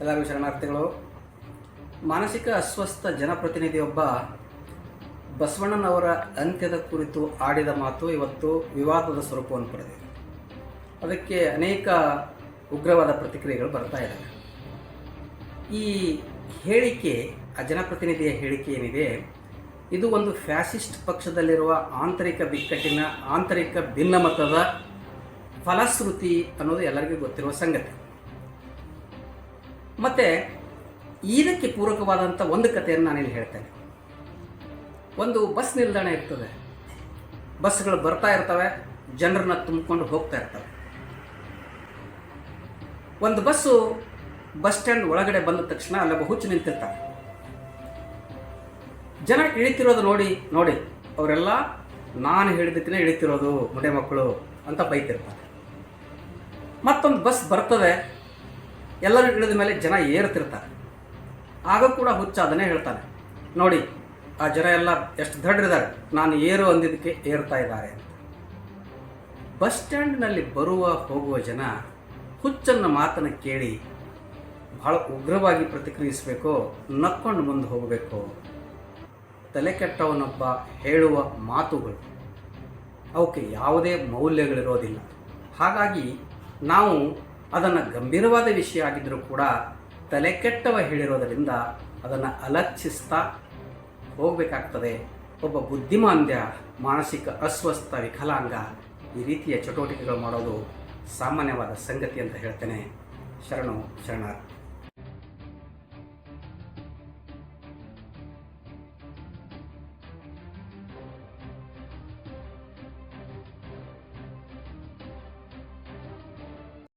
ಎಲ್ಲರಿಗೂ ಶರಣಾರ್ಥಿಗಳು, ಮಾನಸಿಕ ಅಸ್ವಸ್ಥ ಜನಪ್ರತಿನಿಧಿಯೊಬ್ಬ ಬಸವಣ್ಣನವರ ಅಂತ್ಯದ ಕುರಿತು ಆಡಿದ ಮಾತು ಇವತ್ತು ವಿವಾದದ ಸ್ವರೂಪವನ್ನು ಪಡೆದಿದೆ. ಅದಕ್ಕೆ ಅನೇಕ ಉಗ್ರವಾದ ಪ್ರತಿಕ್ರಿಯೆಗಳು ಬರ್ತಾ ಇದ್ದಾವೆ. ಈ ಹೇಳಿಕೆ, ಆ ಜನಪ್ರತಿನಿಧಿಯ ಹೇಳಿಕೆ ಏನಿದೆ, ಇದು ಒಂದು ಫ್ಯಾಸಿಸ್ಟ್ ಪಕ್ಷದಲ್ಲಿರುವ ಆಂತರಿಕ ಬಿಕ್ಕಟ್ಟಿನ, ಆಂತರಿಕ ಭಿನ್ನಮತದ ಫಲಶ್ರುತಿ ಅನ್ನೋದು ಎಲ್ಲರಿಗೂ ಗೊತ್ತಿರುವ ಸಂಗತಿ. ಮತ್ತು ಇದಕ್ಕೆ ಪೂರಕವಾದಂಥ ಒಂದು ಕಥೆಯನ್ನು ನಾನಿಲ್ಲಿ ಹೇಳ್ತೇನೆ. ಒಂದು ಬಸ್ ನಿಲ್ದಾಣ ಇರ್ತದೆ. ಬಸ್ಗಳು ಬರ್ತಾ ಇರ್ತವೆ, ಜನರನ್ನ ತುಂಬಿಕೊಂಡು ಹೋಗ್ತಾ ಇರ್ತವೆ. ಒಂದು ಬಸ್ಸು ಬಸ್ ಸ್ಟ್ಯಾಂಡ್ ಒಳಗಡೆ ಬಂದ ತಕ್ಷಣ ಅಲ್ಲೊಬ್ಬ ಹುಚ್ಚು ನಿಂತಿರ್ತಾರೆ. ಜನ ಇಳಿತಿರೋದು ನೋಡಿ ನೋಡಿ, ಅವರೆಲ್ಲ ನಾನು ಹೇಳಿದ್ದಕ್ಕೆ ಇಳಿತಿರೋದು ಮುಡೆ ಮಕ್ಕಳು ಅಂತ ಬೈತಿರ್ತಾರೆ. ಮತ್ತೊಂದು ಬಸ್ ಬರ್ತದೆ ಎಲ್ಲರೂ ಇಳಿದ ಮೇಲೆ ಜನ ಏರ್ತಿರ್ತಾರೆ ಆಗ ಕೂಡ ಹುಚ್ಚ ಅದನ್ನೇ ಹೇಳ್ತಾನೆ ನೋಡಿ, ಆ ಜನ ಎಲ್ಲ ಎಷ್ಟು ದಡ್ರಿದ್ದಾರೆ ನಾನು ಏರು ಅಂದಿದ್ದಕ್ಕೆ ಏರ್ತಾ ಇದ್ದಾರೆ ಅಂತ. ಬಸ್ ಸ್ಟ್ಯಾಂಡ್ನಲ್ಲಿ ಬರುವ ಹೋಗುವ ಜನ ಹುಚ್ಚನ್ನು ಮಾತನ್ನು ಕೇಳಿ ಬಹಳ ಉಗ್ರವಾಗಿ ಪ್ರತಿಕ್ರಿಯಿಸಬೇಕು, ನಕ್ಕೊಂಡು ಮುಂದೆ ಹೋಗಬೇಕು, ತಲೆ ಕೆಟ್ಟವನೊಬ್ಬ ಹೇಳುವ ಮಾತುಗಳು, ಅವಕ್ಕೆ ಯಾವುದೇ ಮೌಲ್ಯಗಳಿರೋದಿಲ್ಲ. ಹಾಗಾಗಿ ನಾವು ಅದನ್ನು ಗಂಭೀರವಾದ ವಿಷಯ ಆಗಿದ್ದರೂ ಕೂಡ ತಲೆಕೆಟ್ಟವ ಹೇಳಿರೋದರಿಂದ ಅದನ್ನು ಅಲಕ್ಷಿಸ್ತಾ ಹೋಗಬೇಕಾಗ್ತದೆ. ಒಬ್ಬ ಬುದ್ಧಿಮಾಂದ್ಯ, ಮಾನಸಿಕ ಅಸ್ವಸ್ಥ, ವಿಕಲಾಂಗ ಈ ರೀತಿಯ ಚಟುವಟಿಕೆಗಳು ಮಾಡೋದು ಸಾಮಾನ್ಯವಾದ ಸಂಗತಿ ಅಂತ ಹೇಳ್ತೇನೆ. ಶರಣು ಶರಣಾರ್ಥಿ.